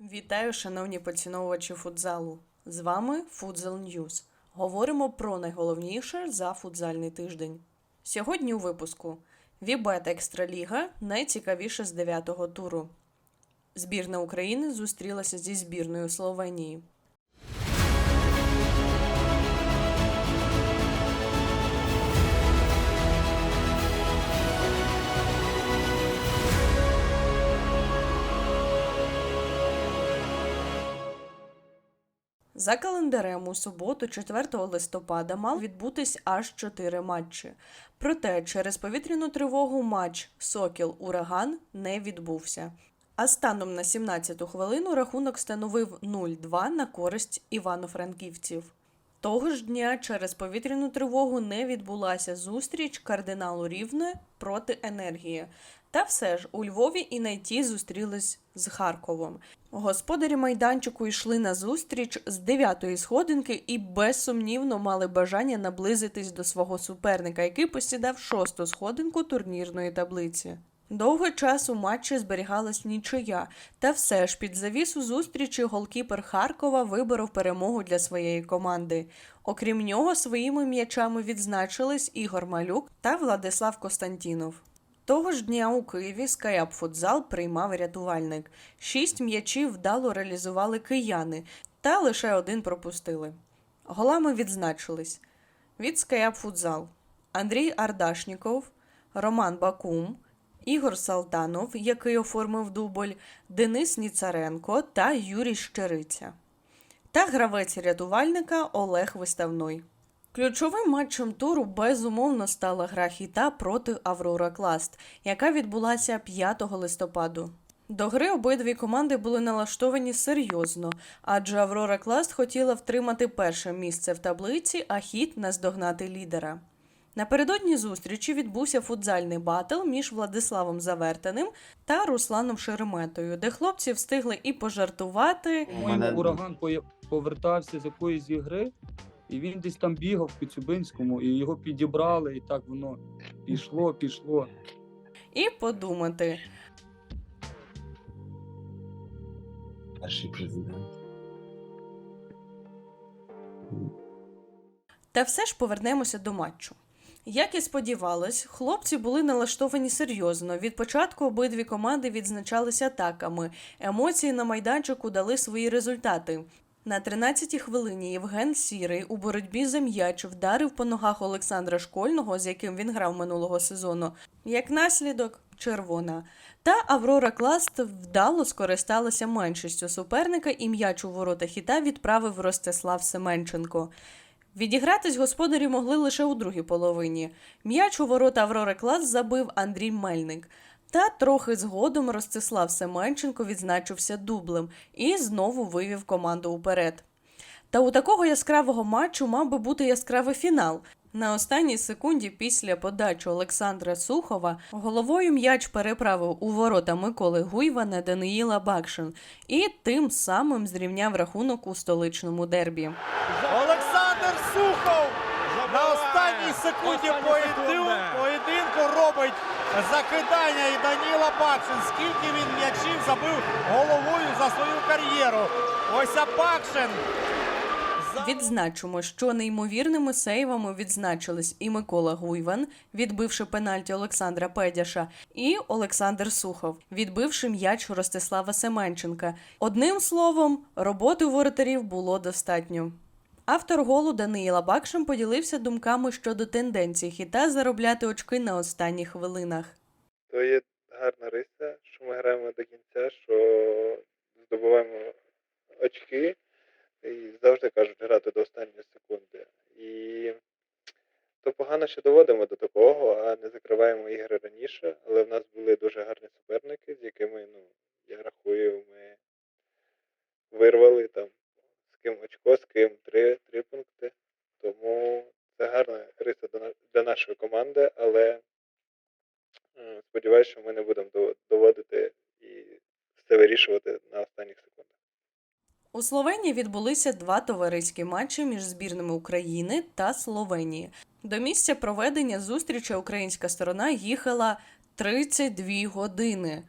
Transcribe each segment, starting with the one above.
Вітаю, шановні поціновувачі футзалу. З вами Футзал Ньюз. Говоримо про найголовніше за футзальний тиждень. Сьогодні у випуску Вібет Екстраліга найцікавіше з 9-го туру. Збірна України зустрілася зі збірною Словенії. За календарем у суботу, 4 листопада, мав відбутись аж 4 матчі. Проте через повітряну тривогу матч Сокіл Ураган не відбувся. А станом на 17-ту хвилину рахунок становив 0-2 на користь івано-франківців. Того ж дня через повітряну тривогу не відбулася зустріч кардиналу Рівне проти енергії. Та все ж у Львові і найті зустрілись з Харковом. Господарі майданчику йшли на зустріч з дев'ятої сходинки і безсумнівно мали бажання наблизитись до свого суперника, який посідав шосту сходинку турнірної таблиці. Довго часу у матчі зберігалась нічия, та все ж під завісу зустрічі голкіпер Харкова виборов перемогу для своєї команди. Окрім нього, своїми м'ячами відзначились Ігор Малюк та Владислав Костантінов. Того ж дня у Києві Скаяп Футзал приймав рятувальник. Шість м'ячів вдало реалізували кияни, та лише один пропустили. Голами відзначились від Скаяп Футзал Андрій Ардашніков, Роман Бакум, Ігор Салтанов, який оформив дубль, Денис Ніцаренко та Юрій Щериця. Та гравець рятувальника Олег Виставной. Ключовим матчем туру безумовно стала гра хіта проти Аврора Класт, яка відбулася 5 листопаду. До гри обидві команди були налаштовані серйозно, адже Аврора Класт хотіла втримати перше місце в таблиці, а хіт наздогнати лідера. Напередодні зустрічі відбувся футзальний батл між Владиславом Завертаним та Русланом Шереметою, де хлопці встигли і пожартувати, У Мене- ураган повертався з якоїсь ігри, і він десь там бігав в Коцюбинському, і його підібрали, і так воно пішло, пішло. і подумати. перший президент. Та все ж повернемося до матчу. Як і сподівалось, хлопці були налаштовані серйозно. Від початку обидві команди відзначалися атаками. Емоції на майданчику дали свої результати. На 13-й хвилині Євген Сірий у боротьбі за м'яч вдарив по ногах Олександра Школьного, з яким він грав минулого сезону. Як наслідок червона. Та Аврора Класт вдало скористалася меншістю суперника і м'яч у ворота хіта відправив Ростислав Семенченко. Відігратись господарі могли лише у другій половині. М'яч у ворота Аврори Клас забив Андрій Мельник. Та трохи згодом Ростислав Семенченко відзначився дублем і знову вивів команду уперед. Та у такого яскравого матчу мав би бути яскравий фінал. На останній секунді після подачі Олександра Сухова головою м'яч переправив у ворота Миколи Гуйвана Даниїла Бакшин і тим самим зрівняв рахунок у столичному дербі. Олександр Сухов на останній секунді Остання поєдин- робить закидання і Даніла Бакшин. Скільки він м'ячів забив головою за свою кар'єру. Ось Бакшин. Відзначимо, що неймовірними сейвами відзначились і Микола Гуйван, відбивши пенальті Олександра Педяша, і Олександр Сухов, відбивши м'яч Ростислава Семенченка. Одним словом, роботи воротарів було достатньо. Автор голу Даниїла Бакшин поділився думками щодо тенденції хіта заробляти очки на останніх хвилинах. то є гарна риса, що ми граємо до кінця, що здобуваємо очки і завжди кажуть грати до останньої секунди. І то погано, що доводимо до такого, а не закриваємо ігри раніше. Але в нас були дуже гарні суперники, з якими, ну, я рахую, ми вирвали там з ким очко, з ким три, три пункти. Тому це гарна риса до на- для нашої команди, але М, Сподіваюсь, що ми не будемо дово- доводити і все вирішувати на останніх секундах. У Словенії відбулися два товариські матчі між збірними України та Словенії. До місця проведення зустрічі українська сторона їхала 32 години.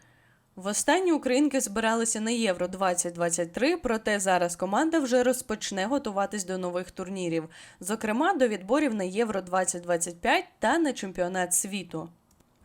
Востаннє українки збиралися на Євро 2023, проте зараз команда вже розпочне готуватись до нових турнірів, зокрема до відборів на Євро 2025 та на чемпіонат світу.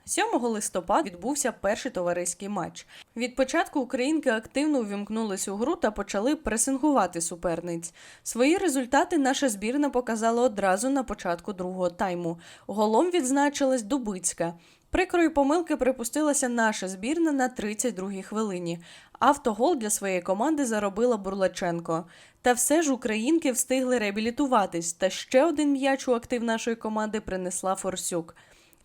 7 листопада відбувся перший товариський матч. Від початку українки активно увімкнулись у гру та почали пресингувати суперниць. Свої результати наша збірна показала одразу на початку другого тайму. Голом відзначилась Дубицька. Прикрої помилки припустилася наша збірна на 32-й хвилині. Автогол для своєї команди заробила Бурлаченко. Та все ж українки встигли реабілітуватись, та ще один м'яч у актив нашої команди принесла Форсюк.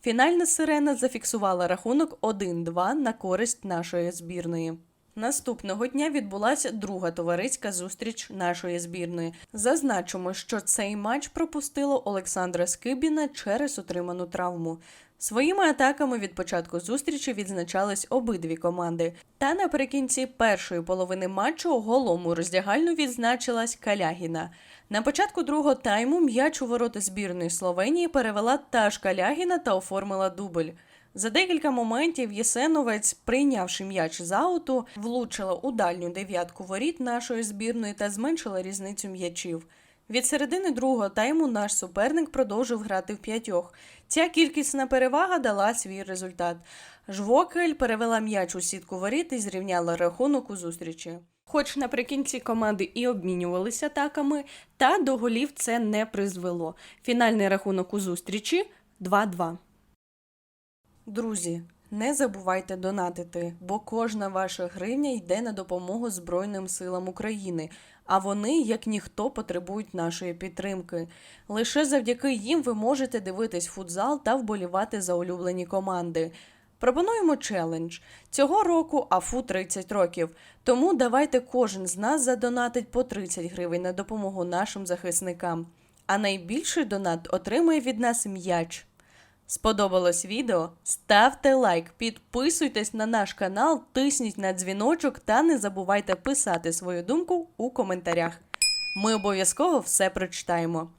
Фінальна сирена зафіксувала рахунок 1-2 на користь нашої збірної. Наступного дня відбулася друга товариська зустріч нашої збірної. Зазначимо, що цей матч пропустило Олександра Скибіна через отриману травму. Своїми атаками від початку зустрічі відзначались обидві команди. Та наприкінці першої половини матчу голом у роздягальну відзначилась Калягіна. На початку другого тайму м'яч у ворота збірної Словенії перевела та ж Калягіна та оформила дубль. За декілька моментів Єсеновець, прийнявши м'яч з ауту, влучила у дальню дев'ятку воріт нашої збірної та зменшила різницю м'ячів. Від середини другого тайму наш суперник продовжив грати в п'ятьох. Ця кількісна перевага дала свій результат. Жвокель перевела м'яч у сітку воріт і зрівняла рахунок у зустрічі. Хоч наприкінці команди і обмінювалися атаками, та до голів це не призвело. Фінальний рахунок у зустрічі 2-2. Друзі, не забувайте донатити, бо кожна ваша гривня йде на допомогу Збройним силам України, а вони, як ніхто, потребують нашої підтримки. Лише завдяки їм ви можете дивитись футзал та вболівати за улюблені команди. Пропонуємо челендж. Цього року АФУ 30 років. Тому давайте кожен з нас задонатить по 30 гривень на допомогу нашим захисникам. А найбільший донат отримує від нас м'яч. Сподобалось відео? Ставте лайк, підписуйтесь на наш канал, тисніть на дзвіночок та не забувайте писати свою думку у коментарях. Ми обов'язково все прочитаємо.